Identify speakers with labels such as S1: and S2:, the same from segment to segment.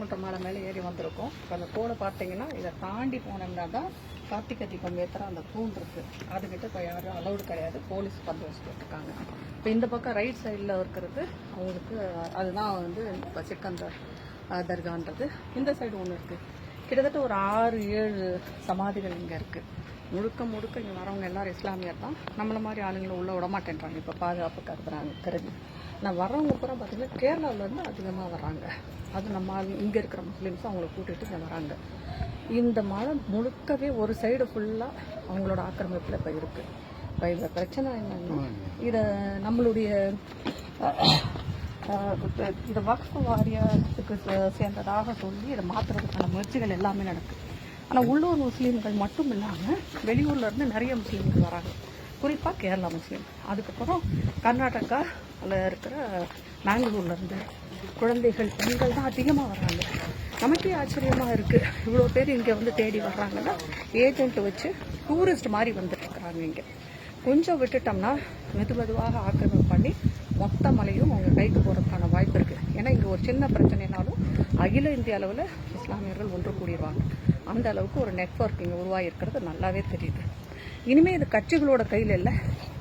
S1: மூட்டை மலை மேலே ஏறி வந்திருக்கோம். இப்போ அந்த கோடை பார்த்தீங்கன்னா இதை தாண்டி போனோம்னா தான் கார்த்திகை தீபம் ஏற்றுற அந்த தூண் இருக்கு. அதுக்கிட்ட இப்போ யாரும் அலௌடு கிடையாது. போலீஸ் பந்தோபஸ்து போட்டிருக்காங்க. இப்போ இந்த பக்கம் ரைட் சைடில் இருக்கிறது அவங்களுக்கு அதுதான் வந்து இப்போ சிக்கந்தர் தர்கான்றது. இந்த சைடு ஒன்று இருக்குது கிட்டத்தட்ட ஒரு ஆறு ஏழு சமாதிகள் இங்கே இருக்குது முழுக்க முழுக்க இங்கே வரவங்க எல்லாரும் இஸ்லாமியர் தான். நம்மள மாதிரி ஆளுங்களை உள்ளே விடமாட்டேன்றாங்க இப்போ பாதுகாப்பு கருதுறாங்க கருதி நான் வரவங்க பூரா பார்த்தீங்கன்னா கேரளாவிலேருந்து அதிகமாக வராங்க அது நம்ம இங்கே இருக்கிற முஸ்லீம்ஸ் அவங்கள கூட்டிகிட்டு இங்கே வராங்க. இந்த மலை முழுக்கவே ஒரு சைடு ஃபுல்லாக அவங்களோட ஆக்கிரமிப்பில் இப்போ இருக்குது இப்போ இந்த பிரச்சனை என்னன்னா இதை நம்மளுடைய இதை வக்ஃப் வாரியத்துக்கு சே- சேர்ந்ததாக சொல்லி இதை மாற்றுறதுக்கான முயற்சிகள் எல்லாமே நடக்குது. ஆனால் உள்ளூர் முஸ்லீம்கள் மட்டும் இல்லாமல் வெளியூர்லேருந்து நிறைய முஸ்லீம்கள் வராங்க. குறிப்பாக கேரளா முஸ்லீம் அதுக்கப்புறம் கர்நாடகாவில் இருக்கிற மேங்களூர்லேருந்து குழந்தைகள் பெண்கள் தான் அதிகமாக வராங்க நமக்கே ஆச்சரியமாக இருக்குது இவ்வளோ பேர் இங்கே வந்து தேடி வர்றாங்கன்னா ஏஜென்ட் வச்சு டூரிஸ்ட் மாதிரி வந்துட்டு இருக்கிறாங்க இங்கே. கொஞ்சம் விட்டுட்டோம்னா மெது மெதுவாக ஆக்கிரமிப்பு பண்ணி மொத்த மலையும் அவங்க கைக்கு போகிறதுக்கான வாய்ப்பு இருக்குது ஏன்னா இங்கே ஒரு சின்ன பிரச்சனைனாலும் அகில இந்திய அளவில் இஸ்லாமியர்கள் ஒன்று கூடிடுவாங்க அந்த அளவுக்கு ஒரு நெட்வொர்க் இங்கே உருவாகிருக்கிறது நல்லாவே தெரியுது. இனிமேல் இது கட்சிகளோட கையில் இல்லை.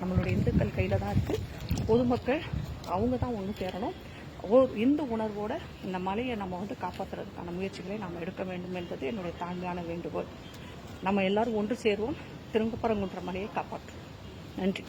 S1: நம்மளுடைய இந்துக்கள் கையில் தான் இருக்குது பொதுமக்கள் அவங்க தான் ஒன்று சேரணும். ஓ இந்து உணர்வோடு இந்த மலையை நம்ம வந்து காப்பாற்றுறதுக்கான முயற்சிகளை நாம் எடுக்க வேண்டும் என்பது என்னுடைய தாழ்மையான வேண்டுகோள். நம்ம எல்லாரும் ஒன்று சேருவோம். திரும்பப்பரங்குன்ற மலையை காப்பாற்றுவோம். நன்றி.